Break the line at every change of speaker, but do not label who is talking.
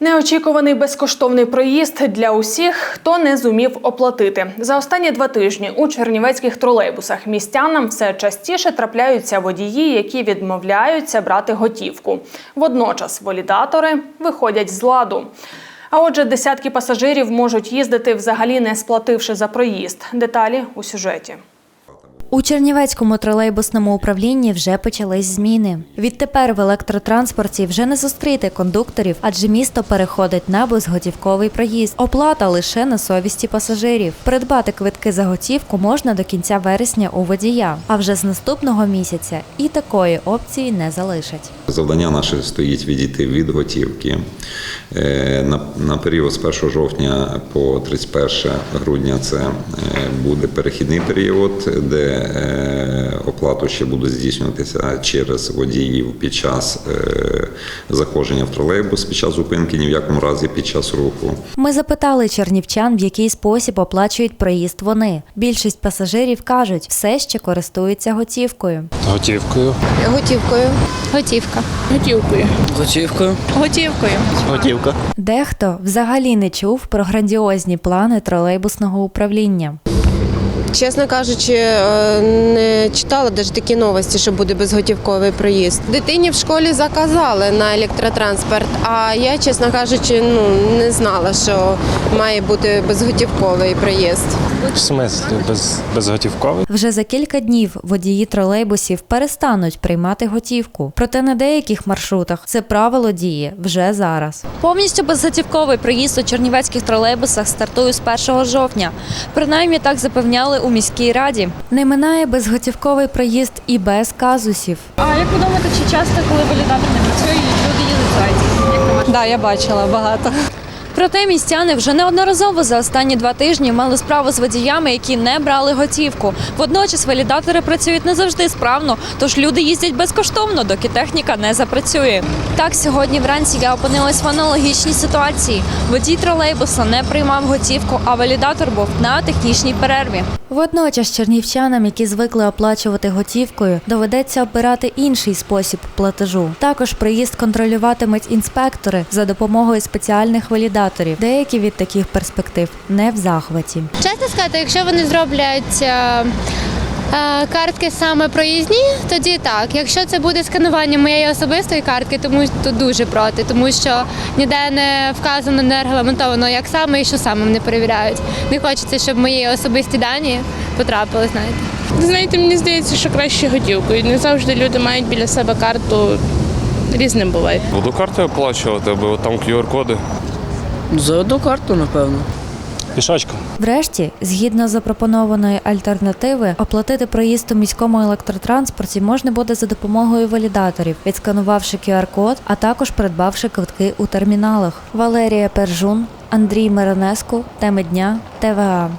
Неочікуваний безкоштовний проїзд для усіх, хто не зумів оплатити. За останні два тижні у чернівецьких тролейбусах містянам все частіше трапляються водії, які відмовляються брати готівку. Водночас валідатори виходять з ладу. А отже, десятки пасажирів можуть їздити взагалі не сплативши за проїзд. Деталі у сюжеті.
У Чернівецькому тролейбусному управлінні вже почались зміни. Відтепер в електротранспорті вже не зустріти кондукторів, адже місто переходить на безготівковий проїзд. Оплата лише на совісті пасажирів. Придбати квитки за готівку можна до кінця вересня у водія. А вже з наступного місяця і такої опції не залишать.
Завдання наше стоїть відійти від готівки. Е, На, період з 1 жовтня по 31 грудня це е, буде перехідний період, де оплату ще буде здійснюватися через водіїв під час е, заходження в тролейбус, під час зупинки, ні в якому разі під час руху.
Ми запитали чернівчан, в який спосіб оплачують проїзд вони. Більшість пасажирів кажуть, все ще користуються готівкою.
Готівкою.
Готівкою.
Готівка.
Готівкою.
Готівкою.
Готівкою.
Готівка.
Дехто взагалі не чув про грандіозні плани тролейбусного управління.
Чесно кажучи, е, не читала навіть такі новості, що буде безготівковий проїзд. Дитині в школі заказали на електротранспорт, а я, чесно кажучи, ну не знала, що має бути безготівковий проїзд.
В смислі без, безготівковий?
Вже за кілька днів водії тролейбусів перестануть приймати готівку. Проте на деяких маршрутах це правило діє вже зараз.
Повністю безготівковий проїзд у чернівецьких тролейбусах стартує з 1 жовтня. Принаймні так запевняли у міській раді.
Не минає безготівковий проїзд і без казусів.
А як ви думаєте, чи часто, коли валідатор не працює, люди їдуть зайці?
Да, я бачила багато.
Проте містяни вже неодноразово за останні два тижні мали справу з водіями, які не брали готівку. Водночас валідатори працюють не завжди справно, тож люди їздять безкоштовно, доки техніка не запрацює. Так, сьогодні вранці я опинилась в аналогічній ситуації. Водій тролейбуса не приймав готівку, а валідатор був на технічній перерві.
Водночас чернівчанам, які звикли оплачувати готівкою, доведеться обирати інший спосіб платежу. Також приїзд контролюватимуть інспектори за допомогою спеціальних валідаторів. Деякі від таких перспектив не в захваті.
Чесно сказати, якщо вони зроблять е, е, картки саме проїзні, тоді так. Якщо це буде сканування моєї особистої картки, тому то дуже проти, тому що ніде не вказано, не регламентовано, як саме і що саме вони перевіряють. Не хочеться, щоб мої особисті дані потрапили, знаєте.
Знаєте, мені здається, що краще готівкою. Не завжди люди мають біля себе карту. Різним буває.
Буду картою оплачувати, бо там QR-коди.
За одну карту, напевно.
Пішачком.
Врешті, згідно запропонованої альтернативи, оплатити проїзд у міському електротранспорті можна буде за допомогою валідаторів, відсканувавши QR-код, а також придбавши квитки у терміналах. Валерія Пержун, Андрій Миронеску, теми дня, ТВА.